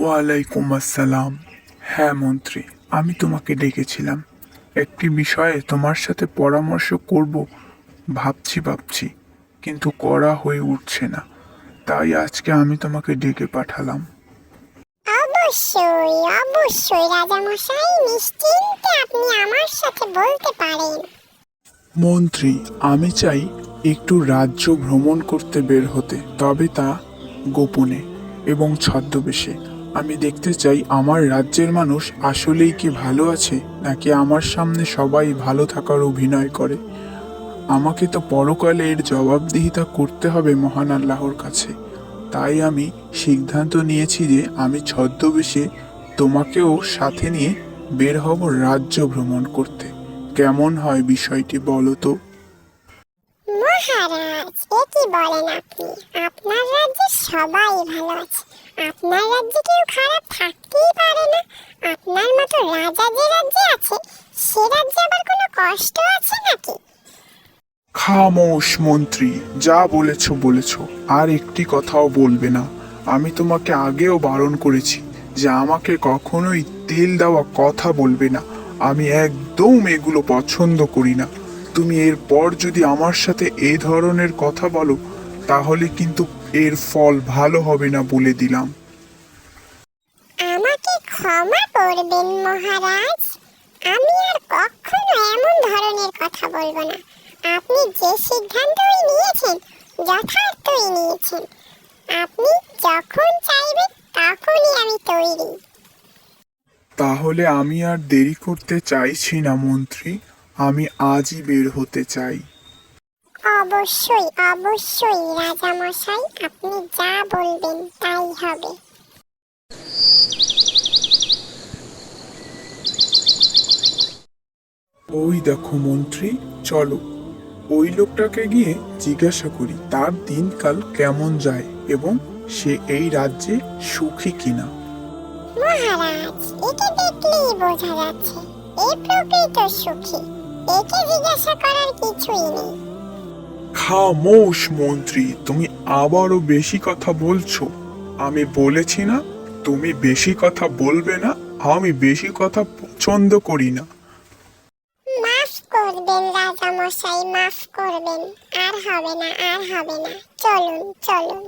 ওয়ালাইকুম আসসালাম। হ্যাঁ মন্ত্রী, আমি তোমাকে ডেকেছিলাম। একটি বিষয়ে তোমার সাথে পরামর্শ করব, ভাবছি ভাবছি, কিন্তু করা হয়ে উঠছে না। তাই আজকে আমি তোমাকে ডেকে পাঠালাম। অবশ্যই অবশ্যই, রাজামশাই, নিশ্চিন্তে আপনি আমার সাথে বলতে পারেন। মন্ত্রী, আমি চাই একটু রাজ্য ভ্রমণ করতে বের হতে, তবে তা গোপনে এবং ছদ্মবেশে। আমি দেখতে চাই আমার রাজ্যের মানুষ আসলেই কি ভালো আছে, নাকি আমার সামনে সবাই ভালো থাকার অভিনয় করে। আমাকে তো পরকালে এর জবাবদিহিতা করতে হবে মহান আল্লাহর কাছে। তাই আমি সিদ্ধান্ত নিয়েছি যে আমি ছদ্মবেশে তোমাকেও সাথে নিয়ে বের হব রাজ্য ভ্রমণ করতে। কেমন হয় বিষয়টি বলো তো? মহারাজ, এ কি ভালো আছে। আপনার রাজ্যে কেউ খারাপ থাকতেই পারে না। আপনার মতো রাজা যে রাজ্যে আছে, সে রাজ্যে আবার কোনো কষ্ট আছে নাকি? খামোশ মন্ত্রী, যা বলেছ বলেছ। আর একটি কথাও বলবে না। আমি তোমাকে আগেও বারণ করেছি যে আমাকে কখনোই তেল দেওয়া কথা বলবে না। আমি একদম এগুলো পছন্দ করি না। তুমি এরপর যদি আমার সাথে এ ধরনের কথা বলো, তাহলে কিন্তু এর ফল ভালো হবে না বলে দিলাম। আমাকে ক্ষমা করবেন মহারাজ। আমি আর কখনো এমন ধরনের কথা বলব না। আপনি যে সিদ্ধান্তই নিয়েছেন যথার্থই নিয়েছেন। আপনি যখন চাইবেন তখনই আমি তৈরি। তাহলে আমি আর দেরি করতে চাইছি না মন্ত্রী। আমি আজই বের হতে চাই। অবশ্যই অবশ্যই রাজামশাই আপনি যা বলবেন তাই হবে। ওই দেখো মন্ত্রী চলো। ওই লোকটাকে গিয়ে জিজ্ঞাসা করি তার দিনকাল কেমন যায় এবং সে এই রাজ্যে সুখী কিনা? মহারাজ একে দেখলেই বোঝা যাচ্ছে এই প্রকৃত সুখী একে জিজ্ঞাসা করার কিছুই নেই। খামোশ মন্ত্রী তুমি আবারও বেশি কথা বলছো। আমি বলেছি না তুমি বেশি কথা বলবে না আমি বেশি কথা পছন্দ করি না। রাজামশাই মাফ করবেন। আর হবে না, আর হবে না। চলুন চলুন।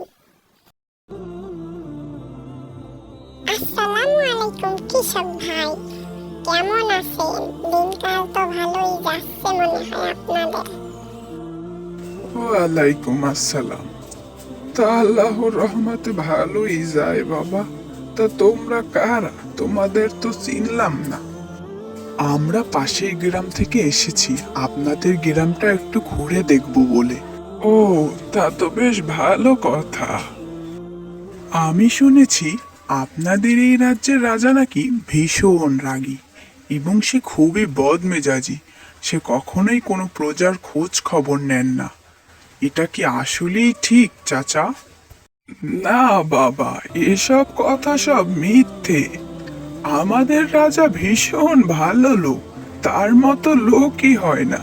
আসসালামু আলাইকুম, কৃষক ভাই। কেমন আছেন? দিনকাল তো ভালোই যাচ্ছে মনে হয় আপনাদের। ওয়ালাইকুম আসসালাম। তা আল্লাহর রহমতে ভালোই যায় বাবা। তা তোমরা কারা? তোমাদের তো চিনলাম না। আমরা পাশের গ্রাম থেকে এসেছি। আপনাদের গ্রামটা একটু ঘুরে দেখব বলে। ও, তা তো বেশ ভালো কথা। আমি শুনেছি আপনাদের এই রাজ্যের রাজা নাকি ভীষণ রাগী এবং সে খুবই বদমেজাজি। সে কখনোই কোনো প্রজার খোঁজ খবর নেন না। এটা কি আসলেই ঠিক, চাচা? না, বাবা, এসব কথা সব মিথ্যে। আমাদের রাজা ভীষণ ভালো লোক। তার মতো লোকই হয় না।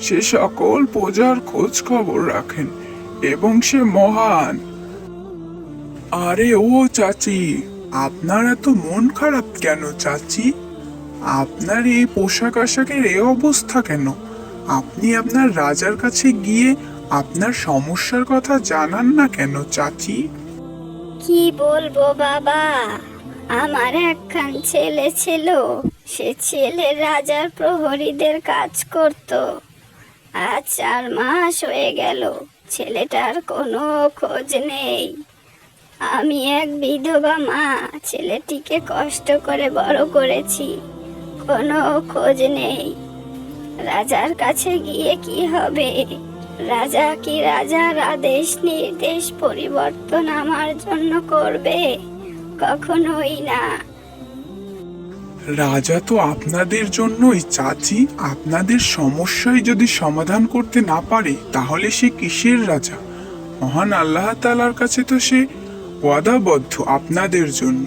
সে সকল প্রজার খোঁজ খবর রাখেন এবং সে মহান। আরে, ও চাচি, আপনার এত মন খারাপ কেন চাচি? আপনার এই পোশাক আশাকের এ অবস্থা কেন? আপনি আপনার রাজার কাছে গিয়ে আপনার সমস্যার কথা জানান না কেন, চাচি? কি বলব বাবা? আমার একখান ছেলে ছিল। সে ছেলে রাজার প্রহরীদের কাজ করত। আজ চার মাস হয়ে গেল। ছেলেটার কোনো খোঁজ নেই। আমি এক বিধবা মা। ছেলেটিকে কষ্ট করে বড় করেছি। কোনো খোঁজ নেই। রাজার কাছে গিয়ে কি হবে? রাজা কি রাজার আদেশ নির্দেশ পরিবর্তন আমার জন্য করবে? কখনোই না। রাজা তো আপনাদের জন্যই, চাচি আপনাদের সমস্যাই যদি সমাধান করতে না পারে, তাহলে সে কিসের রাজা? মহান আল্লাহ তালার কাছে তো সে ওয়াদাবদ্ধ আপনাদের জন্য।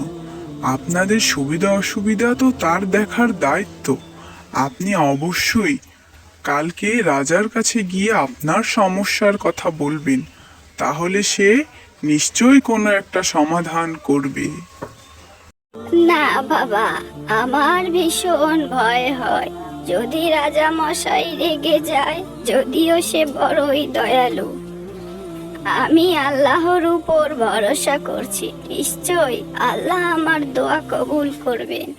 আপনাদের সুবিধা অসুবিধা তো তার দেখার দায়িত্ব। আপনি অবশ্যই কালকে রাজার কাছে গিয়ে আপনার সমস্যার কথা বলবেন। তাহলে সে নিশ্চয়ই কোনো একটা সমাধান করবে। না, বাবা, আমার ভীষণ ভয় হয়। যদি রাজা মশাই রেগে যায়, যদিও সে বড়ই দয়ালু। আমি আল্লাহর উপর ভরসা করছি। নিশ্চয় আল্লাহ আমার দোয়া কবুল করবেন।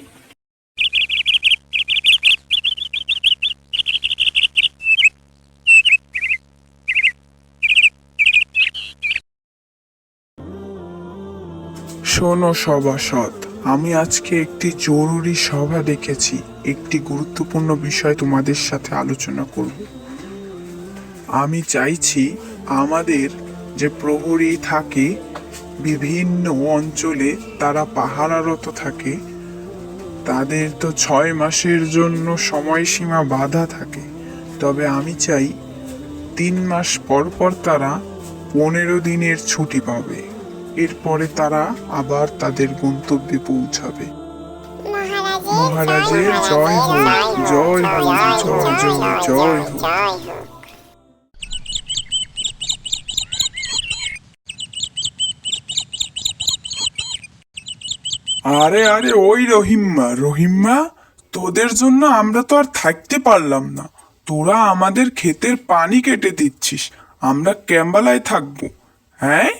শোনো সভাসদ আমি আজকে একটি জরুরি সভা ডেকেছি। একটি গুরুত্বপূর্ণ বিষয় তোমাদের সাথে আলোচনা করব। আমি চাইছি আমাদের যে প্রহরী থাকে, বিভিন্ন অঞ্চলে তারা পাহারারত থাকে, তাদের তো ছয় মাসের জন্য সময়সীমা বাধা থাকে। তবে আমি চাই তিন মাস পর পর তারা পনেরো দিনের ছুটি পাবে। এরপরে তারা আবার তাদের গন্তব্যে পৌঁছাবে। মহারাজের জয় হোক। জয় হোক। জয় জয় জয় হোক। আরে আরে ওই রহিম্মা। রহিম্মা তোদের জন্য আমরা তো আর থাকতে পারলাম না। তোরা আমাদের ক্ষেতের পানি কেটে দিচ্ছিস। আমরা ক্যাম্বালায় থাকব। হ্যাঁ?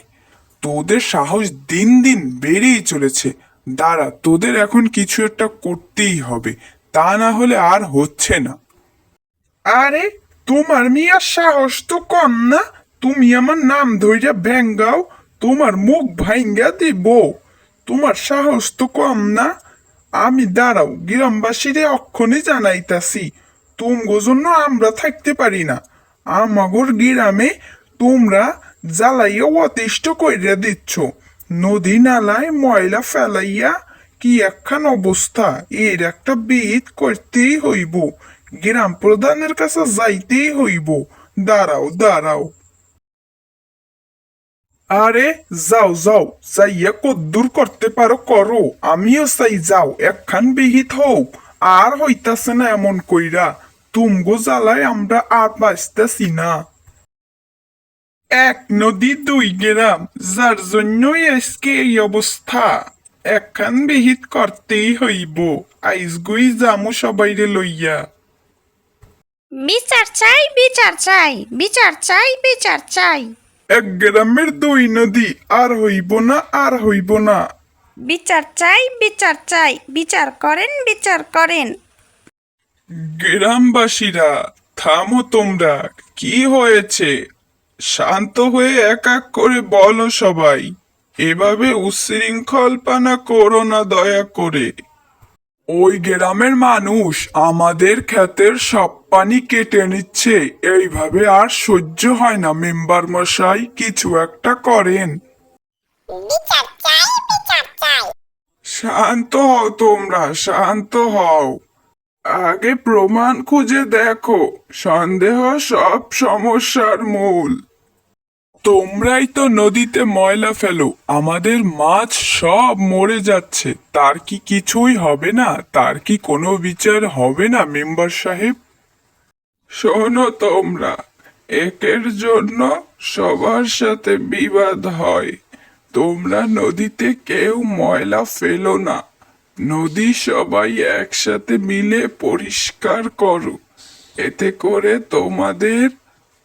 তোদের সাহস দিন দিন বেড়েই চলেছে। দাঁড়া, তোদের এখন কিছু একটা করতেই হবে। তা না হলে আর হচ্ছে না। আরে, তোমার মিয়ার সাহস তো কম না? তুমি আমার নাম ধইরা ব্যাঙ্গাও তোমার মুখ ভাইঙ্গা দিব। তোমার সাহস তো কম না? আমি দাঁড়াও, গ্রামবাসীরে অক্ষণে জানাইতাছি। তুমগো জন্য আমরা থাকতে পারি না। আমাগর গ্রামে তোমরা জ্বালাইয়া অতিষ্ঠ কইরা দিচ্ছ। নদী নালায় ময়লা ফেলাইয়া কি একখান অবস্থা? এর একটা বিদ করতেই হইব। গ্রাম প্রধানের কাছে যাইতেই হইব। দাঁড়াও দাঁড়াও। আরে, যাও যাও, যাইয়া কদ্দুর করতে পারো, করো। আমিও চাই যাও, একখান বিহিত হোক আর হইতাছে না এমন কইরা। তুমগো জ্বালায় আমরা আর বাঁচতেছি না। এক নদী দুই গ্রাম। যার জন্যই আজকে এই অবস্থা। একখান বিহিত করতেই হইব। আইসগুই জামু সবাইরে লইয়া। বিচার চাই বিচার চাই বিচার চাই বিচার চাই। এক গ্রামের দুই নদী আর হইব না আর হইব না। বিচার চাই বিচার চাই বিচার করেন বিচার করেন। গ্রামবাসীরা থামো তোমরা কি হয়েছে? শান্ত হয়ে এক এক করে বলো সবাই এভাবে উশৃঙ্খলপানা করো না দয়া করে। ওই গ্রামের মানুষ আমাদের ক্ষেতের সব পানি কেটে নিচ্ছে এইভাবে আর সহ্য হয় না। মেম্বার মশাই কিছু একটা করেন। শান্ত হও তোমরা শান্ত হও। আগে প্রমাণ খুঁজে দেখো সন্দেহ সব সমস্যার মূল। তোমরাই তো নদীতে ময়লা ফেলো, আমাদের মাছ সব মরে যাচ্ছে। তার কি কিছুই হবে না? তার কি কোনো বিচার হবে না, মেম্বার সাহেব? শোনো তোমরা, একের জন্য সবার সাথে বিবাদ হয়। তোমরা নদীতে কেউ ময়লা ফেলো না। নদী সবাই একসাথে মিলে পরিষ্কার করো। এতে করে তোমাদের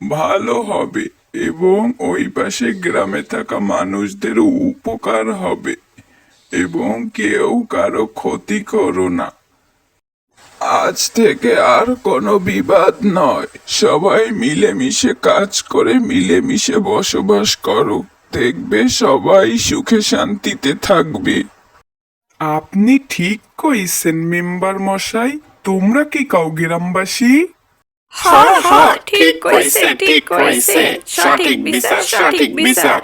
ভালো হবে। এবং ওই পাশে গ্রামে থাকা মানুষদের উপকার হবে এবং কেউ কারও ক্ষতি করো না। আজ থেকে আর কোনো বিবাদ নয়। সবাই মিলেমিশে কাজ করে, মিলেমিশে বসবাস করো। দেখবে সবাই সুখে শান্তিতে থাকবে। আপনি ঠিক কইছেন মেম্বার মশাই। তোমরা কি কাউ গ্রামবাসী? হ হ ঠিক কইছে ঠিক কইছে। সঠিক বিচার সঠিক বিচার।